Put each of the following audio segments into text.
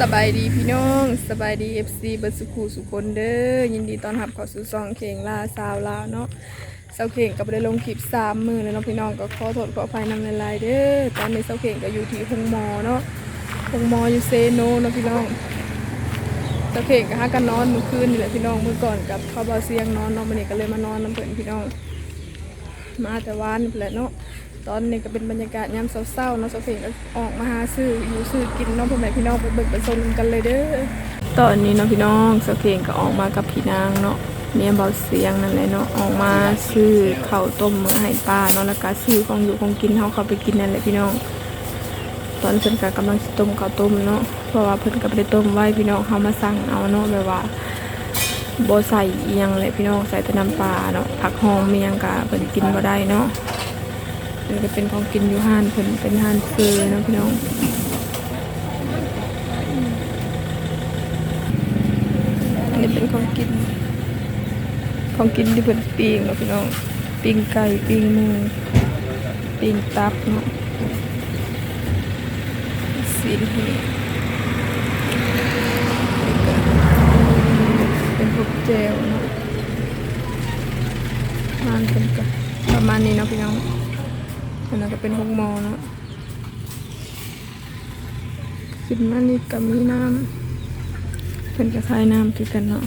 สบายดีพี่น้องสบายดี FC เบัสุขูสุคนเด้อยินดีต้อนรับเข้าสู่ซองเข่งลาสาวลาวเนาะเสาเข่งก็บ่ได้ลงคลิปสามมือเลยเนาะพี่น้องก็ขอโทษขออภัยนำในไลน์เด้อตอนนี้เสาเข่งก็อยู่ที่หงมอเนาะหงมออยู่เซโนเนาะพี่น้องเสาเข่งก็หากันนอนเมื่อคืนนี่แหละพี่น้องเมื่อก่อนกับเขาบาเสียงนอนเนาะมื้อนี้ก็เลยมานอนน้ำเพิ่นพี่น้อง มาแต่วานแหละเนาะ ตอนนี้ก็เป็นบรรยากาศยามเศร้าๆเนาะเสาเพลงก็ออกมาหาซื้ออยู่ซื้อกินเนาะพ่อแม่พี่น้องไปเบิกไปชมกันเลยเด้อตอนนี้เนาะพี่น้องเสาเพลงก็ออกมากับพี่นางเนาะเมียเบาเสียงนั่นแหละเนาะออกมาซื้อข้าวต้มมื้อให้ป้าเนาะแล้วก็ซื้อของอยู่ของกินเฮาเข้าไปกินนั่นแหละพี่น้อง ตอนเพิ่นก็กำลังสิต้มข้าวต้มเนาะเพราะว่าเพิ่นก็บ่ได้ต้มไว้พี่น้องเฮามาสั่งเอาเนาะแบบว่าบ่ใส่เอียงเลยพี่น้องใส่แต่น้ำปลาเนาะผักหอมเมียงกะเพิ่นกินบ่ได้เนาะ นี่ก็เป็นของกินอยู่ห้านเพิ่นเป็นห้านเฟอเนะพี่น้องอันนี้เป็นของกิน ของกินที่เพิ่นปิ้งนะพี่น้องปิ้งไก่ปิ้งหมูปิ้งตับเนาะสีนี้เป็นพวกเจลเนาะทานกันก็ประมาณนี้เนาะพี่น้อง ก็เป็นหกโมอเนาะขึ้นมานี่ก็มีน้ำเป็นกระทายน้ำคือกันเนาะ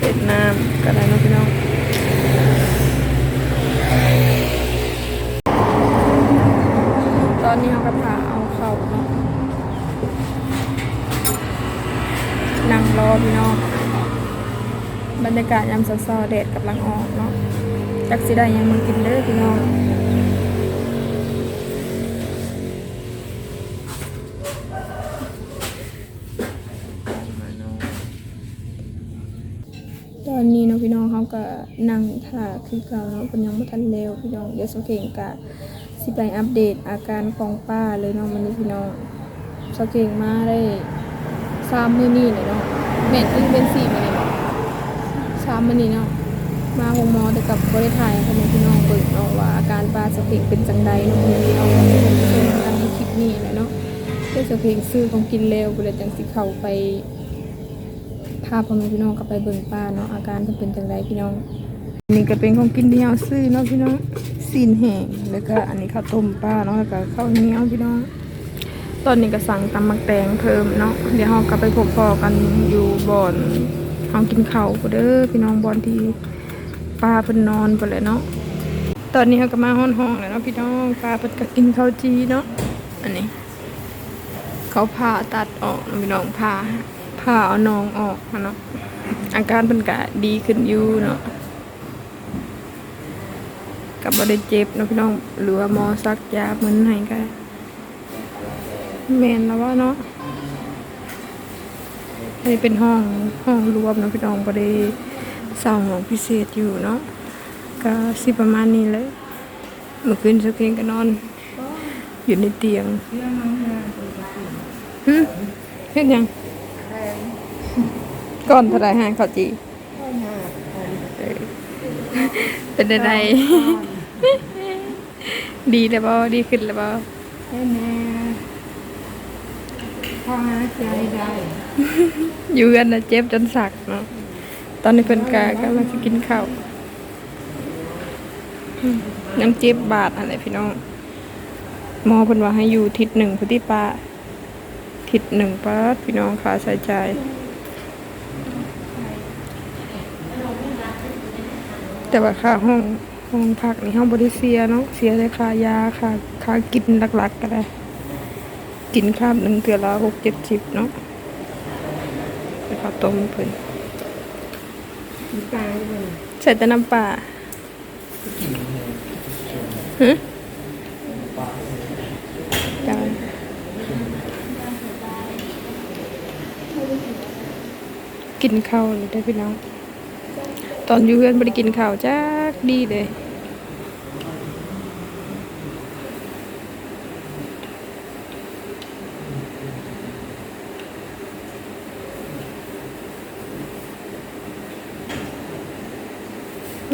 เป็นน้ำก็ได้เนาะพี่น้อง ตอนนี้เขาก็พาเอาเข่าเนาะนั่งรอพี่น้อง บรรยากาศยามเช้าๆแดดกำลังออกเนาะจักสิได้ยังมากินเด้อพี่น้องตอนนี้เนาะพี่น้องเขาก็นั่งท่าคือเก่าเนาะเป็นยังไม่ทันเร็วพี่น้องเดี๋ยวโซเก่งกะสิไปอัปเดตอาการของป้าเลยเนาะมันนี้พี่น้องโซเก่งมาได้สามมือนี้เลยเนาะแม่นที่เป็นสี่มือนี้ เนามื้อนี้เนาะมาหงมอแต่กับบริถ่ายให้พี่น้องเบิ่งเนาะว่าอาการป้าโซเก่งเป็นจังใดเนาะพี่น้องเอาไปเบิ่งเบิ่งกันในคลิปนี้แหละเนาะเพื่อโซเก่งซื้อของกินเร็วไปเลยจังสิเข้าไปพาพ่อแม่พี่น้องกลับไปเบิ่งป้าเนาะอาการเพิ่นเป็นจังไดพี่น้องนนี้ก็เป็นของกินที่เฮาซื้อเนาะพี่น้องซีนแห้งแล้วก็อันนี้ข้าวต้มป้าเนาะแล้วก็ข้าวเหนียวพี่น้อง ตอนนี้ก็สั่งตำมักแตงเพิ่มเนาะเดี๋ยวเฮากลับไปพบพอกันอยู่บ่อน เฮากินข้าวพุ่นเด้อพี่น้องบอนที่ป้าเพิ่นนอนพุ่นแหละเนาะตอนนี้เฮาก็มาฮ้อนห้องแล้วเนาะพี่น้องป้าเพิ่นก็กินข้าวจีเนาะอันนี้ เขาผ่าตัดออกพี่น้องผ่าผ่าเอาน้องออกเนาะอาการเป็นกะดีขึ้นอยู่เนาะกับบ่ได้เจ็บเนาะพี่น้องหรือว่ามอซักยาเหมือนให้ก็แมนแล้วว่าเนาะ นนี้เป็นห้องห้องรวมเนาะพี่น้องบ่ได้เศร้าห้องพิเศษอยู่เนาะก็สิประมาณนี้เลยเมื่อคืนสักเพลงก็นอน อยู่ในเตียงฮึเฮ็ดหยังก่อนเท่าไรหาข้าวจีเออเป็นอะไรดีแล้วบ่ดีขึ้นแล้วบ่ แค่แน่พอหาใจได้ อยู่กันนะเจ็บจนสักเนาะตอนนี้เพิ่นกากำลังสิกินข้าวน้ำเจ็บบาดอะไรพี่น้องหมอเพิ่นว่าให้อยู่ทิศหนึ่งพุทธิปาทิศหนึ่งป้าพี่น้องขาใส่ใจแต่ว่าค่าห้องห้องพักนี่ห้องบริเซียเนาะเสียแต่ค่ายาค่าค่ากินหลักๆก็ได้ กินข้ามหนึ่งเทือละหกเจ็ดสิบเนาะไปข้าวต้มเพิ่นมีตายเลยใส่แต่น้ำปลาฮะจ้ากินข้าวเลยได้อพี่น้อง ตอนอยู่เพื่อนไม่ได้กินข้าวจักดีเลย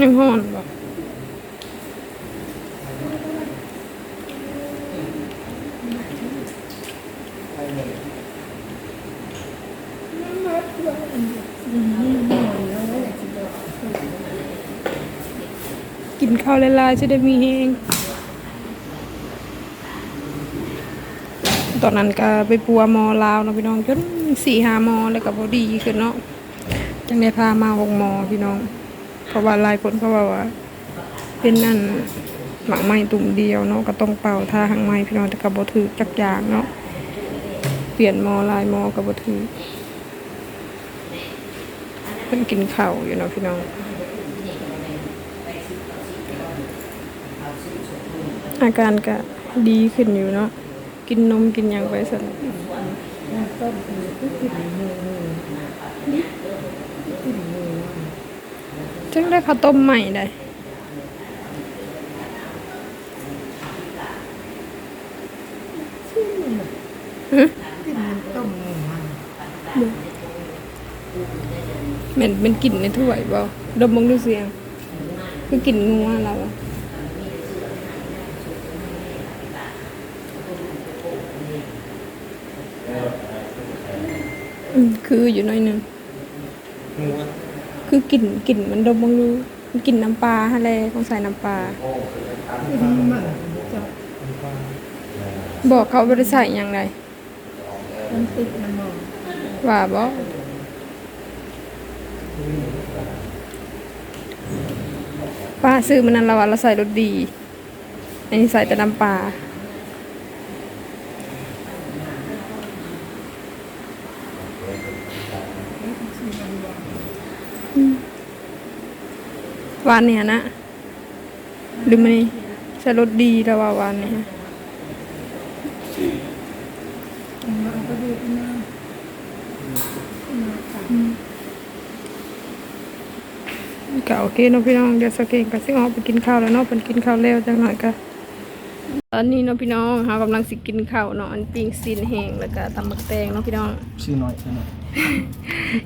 ยังห่อนบ่กินข้าวลายๆจะได้มีแหงตอนนั้นก็ไปปัวมอลาวนาะพี่น้องจนสี่หามอแล้วก็บอดีขึ้นเนาะจังได้พามาหกมอพี่น้อง เพราะว่าลายคนเขาว่าว่า เป็นนั่นหมักไม้ตุ่มเดียวเนาะก็ต้องเป่าทาหางไม้พี่น้องแต่ก็บ่ถือจักอย่างเนาะเปลี่ยนมอลายมอก็บ่ถือเพิ่นกินข้าวอยู่เนาะพี่น้องอาการก็ดีขึ้นอยู่เนาะกินนมกินหยังไปสั่นน้ำต้ม จึงได้ข้าวต้มใหม่ได้กินน้ำต้มมือมันเหม็นเป็นกลิ่นในถ้วยบ่ดมมองดูเสียง คือกลิ่นงัวเราอะอืมคืออยู่หน่อยหนึงงัว คือกลิ่นกลิ่นมันดมมองดูมันกลิ่นน้ำปลาฮะเลยของใส่น้ำปลากินมันจะบอกเขาบริใส่หยังไงมันติดน้ำมันว่าบ่ป้าซื้อมันนั้นเราว่าเราใส่รสดี อันนี้ใส่แต่น้ำปลาอืมห วานเนี่ยนะหรือมันนี่ใส่รสดีแล้วว่าวานเนี่ยเอาไปดูที่น้ก็โอเคเนาะพี่น้องเดี๋ยวสกเก่งก็สิออกไปกินข้าวแล้วเนาะเพิ่นกินข้าวแล้วจังหน่อยก็ตอนนี้เนาะพี่น้องเฮากำลังสิกินข้าวเนาะอันปิ้งซีนแห้งแล้วก็ตำบักแตงเนาะพี่น้องชื่อน้อยชื่อน้อย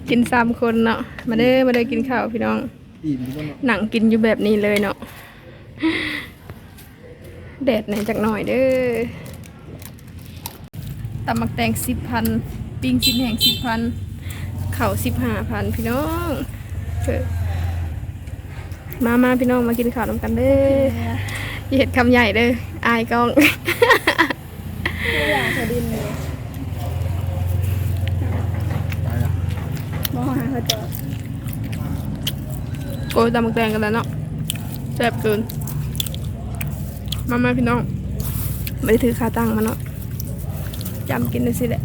กินสามคนเนาะมาเด้อมาเด้อกินข้าวพี่น้อง อิ่มก็เนาะหนังกินอยู่แบบนี้เลยเนาะแดดไหนจักหน่อยเด้อตำบักแตงสิบพันปิ้งซีนแห้งสิบพันข้าวสิบห้าพันพี่น้องเออมามาพี่น้องมากินข้าวนำกันเด้ออย่าเห็ดคำใหญ่เด้ออายกล้องอยากจะดินเลยตายละ มอง หาเขาจะโกยตำบักแตงกันแล้วเนาะแซ่บเกิน มามาพี่น้อง ไม่ได้ถือขาตั้งมาเนาะจำกินได้สิแหละ